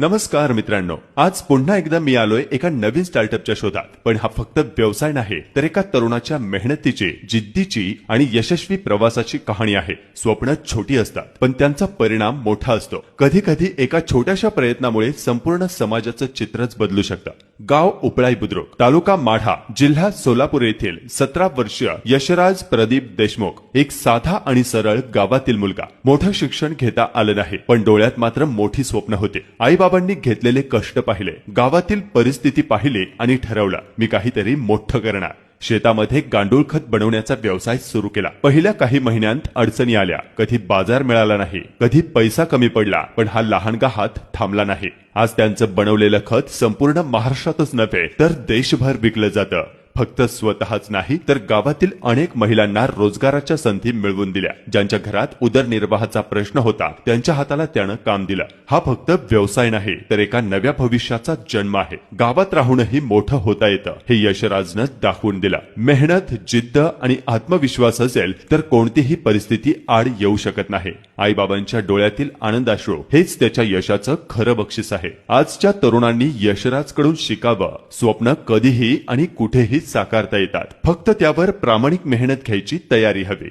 नमस्कार मित्रांनो आज पुन्हा एकदा मी आलोय एका नवीन स्टार्टअपच्या शोधात. पण हा फक्त व्यवसाय नाही तर एका तरुणाच्या मेहनतीची जिद्दीची आणि यशस्वी प्रवासाची कहाणी आहे. स्वप्न छोटी असतात पण त्यांचा परिणाम मोठा असतो. कधी कधी एका छोट्याशा प्रयत्नामुळे संपूर्ण समाजाचं चित्रच बदलू शकतं. गाव उपळाई बुद्रुक तालुका माढा जिल्हा सोलापूर येथील सतरा वर्षीय यशराज प्रदीप देशमुख एक साधा आणि सरळ गावातील मुलगा. मोठं शिक्षण घेता आलं नाही पण डोळ्यात मात्र मोठी स्वप्न होते. आई आईबाबांनी घेतलेले कष्ट पाहिले गावातील परिस्थिती पाहिली आणि ठरवलं मी काहीतरी मोठं करणार. शेतामध्ये गांडूळ खत बनवण्याचा व्यवसाय सुरू केला. पहिल्या काही महिन्यांत अडचणी आल्या. कधी बाजार मिळाला नाही कधी पैसा कमी पडला पण हा लहानगा हात थांबला नाही. आज त्यांचं बनवलेलं खत संपूर्ण महाराष्ट्रातच नव्हे तर देशभर विकलं जातं. फक्त स्वतःच नाही तर गावातील अनेक महिलांना रोजगाराच्या संधी मिळवून दिल्या. ज्यांच्या घरात उदरनिर्वाहाचा प्रश्न होता त्यांच्या हाताला त्यानं काम दिलं. हा फक्त व्यवसाय नाही तर एका नव्या भविष्याचा जन्म आहे. गावात राहूनही मोठं होता येतं. हे यशराजनं दाखवून दिलं. मेहनत जिद्द आणि आत्मविश्वास असेल तर कोणतीही परिस्थिती आड येऊ शकत नाही. आईबाबांच्या डोळ्यातील आनंदाश्रू हेच त्याच्या यशाचं खरं बक्षीस आहे. आजच्या तरुणांनी यशराजकडून शिकावं. स्वप्न कधीही आणि कुठेही साकारता येतात. फक्त त्यावर प्रामाणिक मेहनत घ्यायची तयारी हवी.